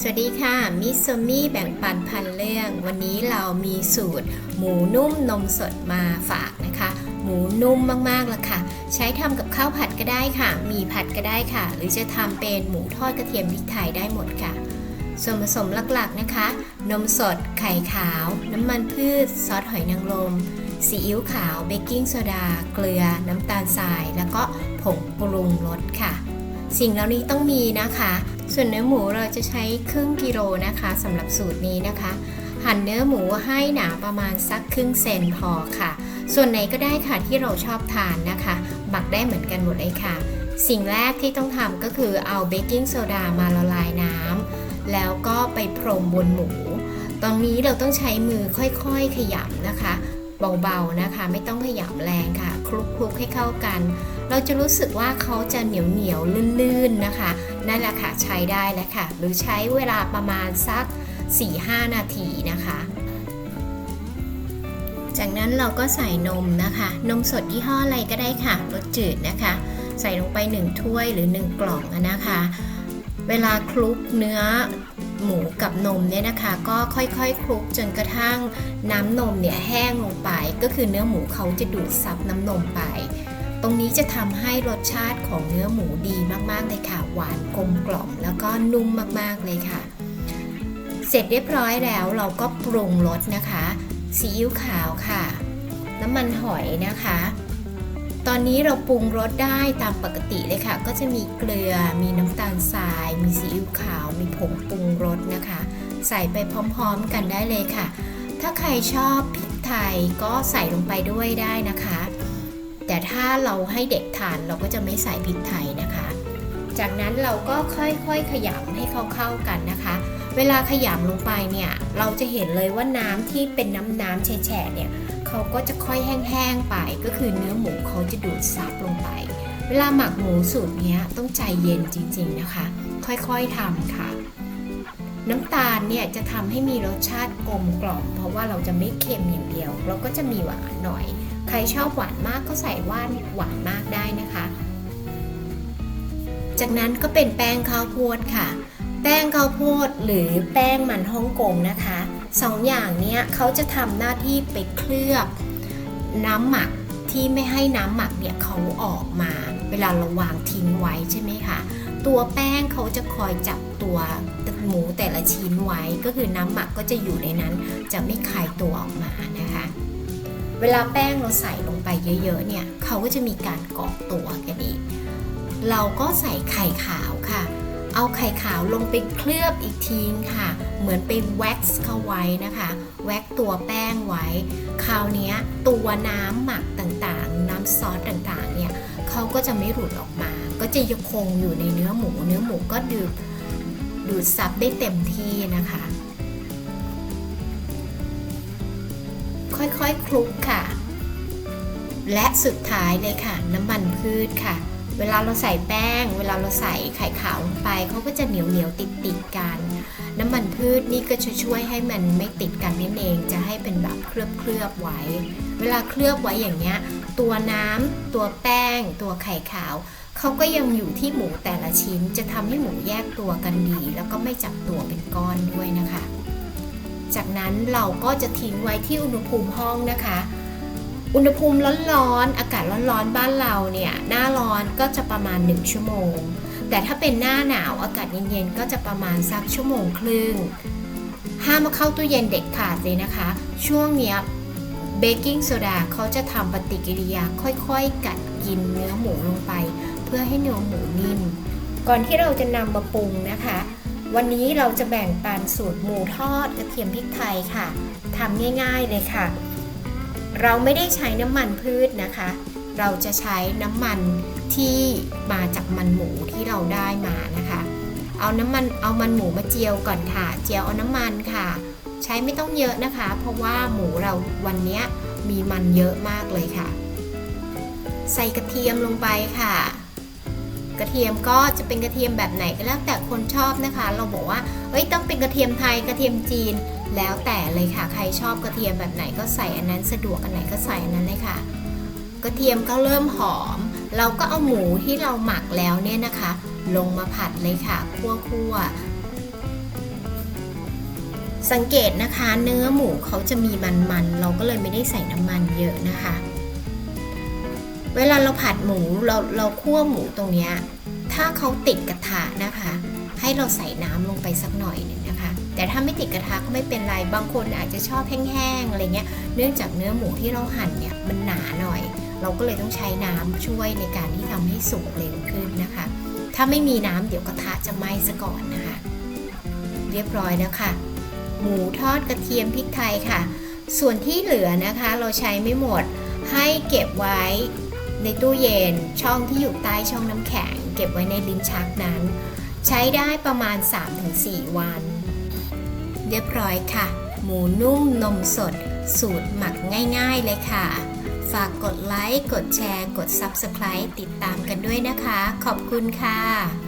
สวัสดีค่ะ มิสโซมี่แบ่งปันพันเรื่อง วันนี้เรามีสูตร หมูนุ่มนมสดมาฝากนะคะ หมูนุ่มมากๆละค่ะ ใช้ทำกับข้าวผัดก็ได้ค่ะ มีผัดก็ได้ค่ะ หรือจะทำเป็นหมูทอดกระเทียมพริกไทยได้หมดค่ะ ส่วนผสมหลักๆนะคะ นมสด ไข่ขาว น้ำมันพืช ซอสหอยนางรม ซีอิ๊วขาว เบกกิ้งโซดา เกลือ น้ำตาลทราย แล้วก็ผงปรุงรสค่ะ สิ่งเหล่านี้ต้องมีนะคะ ส่วนเนื้อหมูเราจะใช้ครึ่งกิโลนะคะสำหรับสูตรนี้นะคะ หั่นเนื้อหมูให้หนาประมาณสักครึ่งเซนพอค่ะ ส่วนไหนก็ได้ค่ะที่เราชอบทานนะคะหมักได้เหมือนกันหมดเลยค่ะ สิ่งแรกที่ต้องทำก็คือเอาเบกกิ้งโซดามาละลายน้ำแล้วก็ไปพรมบนหมู ตอนนี้เราต้องใช้มือค่อยๆขยำนะคะเบาๆนะคะ ไม่ต้องขยำแรงค่ะ คลุกๆให้เข้ากัน เราจะรู้สึกว่าเขาจะเหนียวเหนียวลื่นๆนะคะ นั่นแหละค่ะใช้ได้แล้วค่ะ หรือใช้เวลาประมาณสัก 4-5 นาทีนะคะ จากนั้นเราก็ใส่นมนะคะ นมสดยี่ห้ออะไรก็ได้ค่ะรสจืดนะคะ ใส่ลงไป 1 ถ้วยหรือ 1 กล่องนะคะ เวลาคลุกเนื้อหมูกับนมเนี่ยนะคะ ก็ค่อยๆคลุกจนกระทั่งน้ำนมเนี่ยแห้งลงไป ก็คือเนื้อหมูเขาจะดูดซับน้ำนมไป รงนี้จะทำให้รสชาติของเนื้อหมูดีมากๆเลยค่ะ หวานกลมกล่อมแล้วก็นุ่มมากๆเลยค่ะ เสร็จเรียบร้อยแล้วเราก็ปรุงรสนะคะซีอิ๊วขาวค่ะ น้ำมันหอยนะคะ ตอนนี้เราปรุงรสได้ตามปกติเลยค่ะ ก็จะมีเกลือ มีน้ำตาลทราย มีซีอิ๊วขาว มีผงปรุงรสนะคะ ใส่ไปพร้อมๆกันได้เลยค่ะ ถ้าใครชอบพริกไทยก็ใส่ลงไปด้วยได้นะคะ แต่ถ้าเราให้เด็กทานเราก็จะไม่ใส่พริกไทยนะคะ จากนั้นเราก็ค่อยๆขยำให้เข้าๆกันนะคะ เวลาขยำลงไปเนี่ยเราจะเห็นเลยว่าน้ำที่เป็นน้ำน้ำๆแฉะเนี่ยเขาก็จะค่อยแห้งๆไป ก็คือเนื้อหมูเขาจะดูดซับลงไป เวลาหมักหมูสูตรนี้ต้องใจเย็นจริงๆนะคะ ค่อยๆทำค่ะน้ำตาลเนี่ยจะทำให้มีรสชาติกลมกล่อม เพราะว่าเราจะไม่เค็มอย่างเดียว เราก็จะมีหวานหน่อย ใครชอบหวานมากก็ใส่ว่านหวานมากได้นะคะ จากนั้นก็เป็นแป้งข้าวโพดค่ะ แป้งข้าวโพดหรือแป้งมันฮ่องกงนะคะสองอย่างนี้เขาจะทำหน้าที่ไปเคลือบน้ำหมักที่ไม่ให้น้ำหมักเนี่ยเขาออกมา เวลาเราวางทิ้งไว้ใช่ไหมคะตัวแป้งเขาจะคอยจับตัวหมูแต่ละชิ้นไว้ ก็คือน้ำหมักก็จะอยู่ในนั้น จะไม่คายตัวออกมานะคะ เวลาแป้งเราใส่ลงไปเยอะๆเนี่ยเขาก็จะมีการเกาะตัวกันอีกเราก็ใส่ไข่ขาวค่ะ เอาไข่ขาวลงไปเคลือบอีกทีนค่ะ เหมือนไปแว็กซ์เข้าไว้นะคะ แว็กตัวแป้งไว้ คราวนี้ตัวน้ำหมักต่างๆ น้ำซอสต่างๆ เนี่ยเขาก็จะไม่หลุดออกมา ก็จะยังคงอยู่ในเนื้อหมู เนื้อหมูก็ดูดดูดซับได้เต็มที่นะคะ ค่อยๆคคลุกค่ะ และสุดท้ายเลยค่ะ น้ำมันพืชค่ะ เวลาเราใส่แป้ง เวลาเราใส่ไข่ขาวลงไปเขาก็จะเหนียวเหนียวติดติดกัน น้ำมันพืชนี่ก็จะช่วยให้มันไม่ติดกันนั่นเองจะให้เป็นแบบเคลือบเคลือบๆไว้ เวลาเคลือบไว้อย่างเงี้ยตัวน้ำตัวแป้ง ตัวไข่ขาวเขาก็ยังอยู่ที่หมูแต่ละชิ้นจะทำให้หมูแยกตัวกันดี แล้วก็ไม่จับตัวเป็นก้อนด้วยนะคะ จากนั้นเราก็จะทิ้งไว้ที่อุณหภูมิห้องนะคะ อุณหภูมิร้อนๆ อากาศร้อนๆ บ้านเราเนี่ย หน้าร้อนก็จะประมาณ 1 ชั่วโมง แต่ถ้าเป็นหน้าหนาวอากาศเย็นๆ ก็จะประมาณสักชั่วโมงครึ่ง ห้ามมาเข้าตู้เย็นเด็ดขาดเลยนะคะ ช่วงเนี้ยเบกกิ้งโซดาเขาจะทำปฏิกิริยาค่อยๆ กัดกินเนื้อหมูลงไป เพื่อให้เนื้อหมูนิ่ม ก่อนที่เราจะนำมาปรุงนะคะ วันนี้เราจะแบ่งปันสูตรหมูทอดกระเทียมพริกไทยค่ะทำง่ายๆเลยค่ะ เราไม่ได้ใช้น้ำมันพืชนะคะ เราจะใช้น้ำมันที่มาจากมันหมูที่เราได้มานะคะ เอาน้ำมันเอามันหมูมาเจียวก่อนค่ะ เจียวเอาน้ำมันค่ะ ใช้ไม่ต้องเยอะนะคะ เพราะว่าหมูเราวันนี้มีมันเยอะมากเลยค่ะ ใส่กระเทียมลงไปค่ะ กระเทียมก็จะเป็นกระเทียมแบบไหนก็แล้วแต่คนชอบนะคะ เราบอกว่าเฮ้ยต้องเป็นกระเทียมไทยกระเทียมจีน แล้วแต่เลยค่ะ ใครชอบกระเทียมแบบไหนก็ใส่อันนั้นสะดวกอันไหนก็ใส่อันนั้นเลยค่ะ กระเทียมก็เริ่มหอม เราก็เอาหมูที่เราหมักแล้วเนี่ยนะคะ ลงมาผัดเลยค่ะคั่วคั่วๆสังเกตนะคะ เนื้อหมูเขาจะมีมันๆเราก็เลยไม่ได้ใส่น้ำมันเยอะนะคะ เวลาเราผัดหมูเราเราคั่วหมูตรงเนี้ยถ้าเขาติดกระทะนะคะ ให้เราใส่น้ำลงไปสักหน่อยหนึ่งนะคะ แต่ถ้าไม่ติดกระทะก็ไม่เป็นไรบางคนอาจจะชอบแห้งๆอะไรเงี้ยเนื่องจากเนื้อหมูที่เราหั่นเนี่ยมันหนาหน่อย เราก็เลยต้องใช้น้ำช่วยในการที่ทำให้สุกเร็วขึ้นนะคะ ถ้าไม่มีน้ำเดี๋ยวกระทะจะไหม้ซะก่อนนะคะ เรียบร้อยแล้วค่ะหมูทอดกระเทียมพริกไทยค่ะ ส่วนที่เหลือนะคะเราใช้ไม่หมดให้เก็บไว้ ในตู้เย็น ช่องที่อยู่ใต้ช่องน้ำแข็ง เก็บไว้ในลิ้นชักนั้น ใช้ได้ประมาณ 3-4 วัน เรียบร้อยค่ะ หมูนุ่มนมสด สูตรหมักง่ายๆเลยค่ะ ฝากกดไลค์ กดแชร์ กด Subscribe ติดตามกันด้วยนะคะ ขอบคุณค่ะ